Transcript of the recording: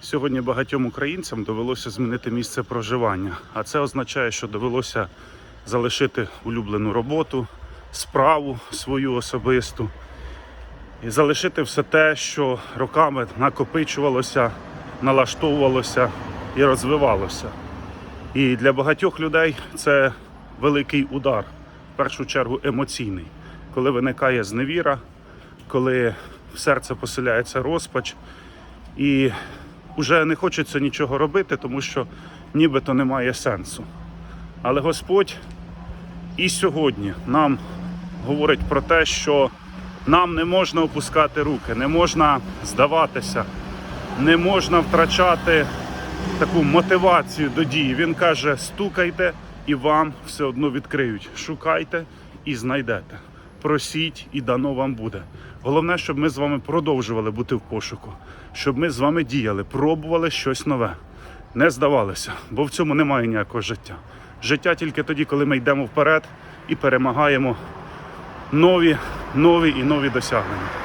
Сьогодні багатьом українцям довелося змінити місце проживання, а це означає, що довелося залишити улюблену роботу, справу свою особисту і залишити все те, що роками накопичувалося, налаштовувалося і розвивалося. І для багатьох людей це великий удар, в першу чергу емоційний, коли виникає зневіра, коли в серце поселяється розпач, і вже не хочеться нічого робити, тому що нібито немає сенсу. Але Господь і сьогодні нам говорить про те, що нам не можна опускати руки, не можна здаватися, не можна втрачати таку мотивацію до дії. Він каже: стукайте і вам все одно відкриють. Шукайте і знайдете. Просіть і дано вам буде. Головне, щоб ми з вами продовжували бути в пошуку, щоб ми з вами діяли, пробували щось нове, не здавалися, бо в цьому немає ніякого життя. Життя тільки тоді, коли ми йдемо вперед і перемагаємо нові, нові і нові досягнення.